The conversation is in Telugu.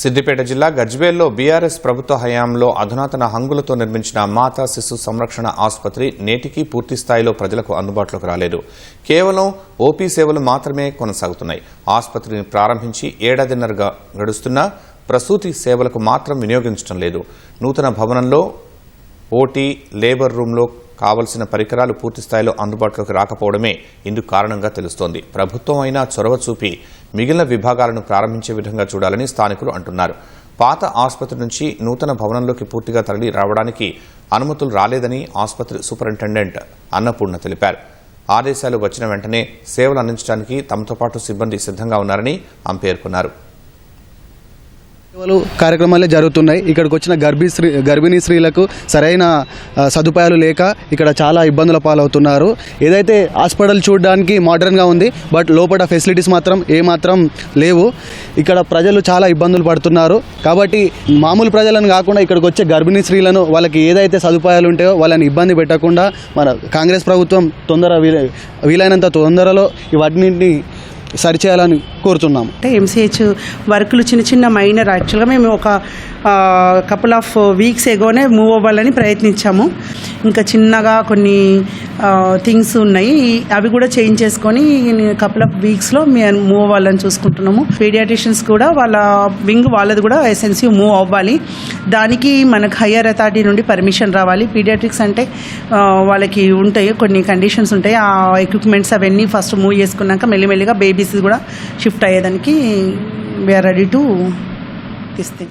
సిద్దిపేట జిల్లా గజ్వేల్లో బీఆర్ఎస్ ప్రభుత్వ హయాంలో అధునాతన హంగులతో నిర్మించిన మాతా శిశు సంరక్షణ ఆసుపత్రి నేటికి పూర్తి స్థాయిలో ప్రజలకు అందుబాటులోకి రాలేదు. కేవలం ఓపీ సేవలు మాత్రమే కొనసాగుతున్నాయి. ఆసుపత్రిని ప్రారంభించి ఏడాదిన్నరగా గడుస్తున్నా ప్రసూతి సేవలకు మాత్రం వినియోగించడం లేదు. నూతన భవనంలో ఓటీ లేబర్ రూంలో కావలసిన పరికరాలు పూర్తిస్థాయిలో అందుబాటులోకి రాకపోవడమే ఇందుకు కారణంగా తెలుస్తోంది. ప్రభుత్వం అయినా చొరవ చూపి మిగిలిన విభాగాలను ప్రారంభించే విధంగా చూడాలని స్థానికులు అంటున్నారు. పాత ఆసుపత్రి నుంచి నూతన భవనంలోకి పూర్తిగా తరలి రావడానికి అనుమతులు రాలేదని ఆసుపత్రి సూపరింటెండెంట్ అన్నపూర్ణ తెలిపారు. ఆదేశాలు వచ్చిన వెంటనే సేవలు అందించడానికి తమతో పాటు సిబ్బంది సిద్ధంగా ఉన్నారని ఆమె పేర్కొన్నారు. కార్యక్రమాలే జరుగుతున్నాయి. ఇక్కడికి వచ్చిన గర్భీ స్త్రీ గర్భిణీ స్త్రీలకు సరైన సదుపాయాలు లేక ఇక్కడ చాలా ఇబ్బందుల పాలవుతున్నారు. ఏదైతే హాస్పిటల్ చూడడానికి మోడర్న్గా ఉంది బట్ లోపల ఫెసిలిటీస్ మాత్రం ఏమాత్రం లేవు. ఇక్కడ ప్రజలు చాలా ఇబ్బందులు పడుతున్నారు. కాబట్టి మామూలు ప్రజలను కాకుండా ఇక్కడికి వచ్చే గర్భిణీ స్త్రీలను వాళ్ళకి ఏదైతే సదుపాయాలు ఉంటాయో వాళ్ళని ఇబ్బంది పెట్టకుండా మన కాంగ్రెస్ ప్రభుత్వం తొందర వీలైనంత తొందరలో ఇవన్నింటినీ సరిచేయాలని కోరుతున్నాము. అంటే ఎంసీహెచ్ వర్కులు చిన్న చిన్న మైనర్ యాక్చువల్గా మేము ఒక కపుల్ ఆఫ్ వీక్స్ ఎగోనే మూవ్ అవ్వాలని ప్రయత్నించాము. ఇంకా చిన్నగా కొన్ని థింగ్స్ ఉన్నాయి. అవి కూడా చేంజ్ చేసుకొని కపుల్ ఆఫ్ వీక్స్లో మేము మూవ్ అవ్వాలని చూసుకుంటున్నాము. పీడియాట్రిషియన్స్ కూడా వాళ్ళ వింగ్ వాళ్ళది కూడా ఎస్ఎన్సీ మూవ్ అవ్వాలి. దానికి మనకు హయ్యర్ అథారిటీ నుండి పర్మిషన్ రావాలి. పీడియాట్రిక్స్ అంటే వాళ్ళకి ఉంటాయి కొన్ని కండిషన్స్ ఉంటాయి. ఆ ఎక్విప్మెంట్స్ అవన్నీ ఫస్ట్ మూవ్ చేసుకున్నాక మెల్లిమెల్లిగా బేబీస్ కూడా షిఫ్ట్ అయ్యేదానికి వీఆర్ రెడీ టు ఇస్తే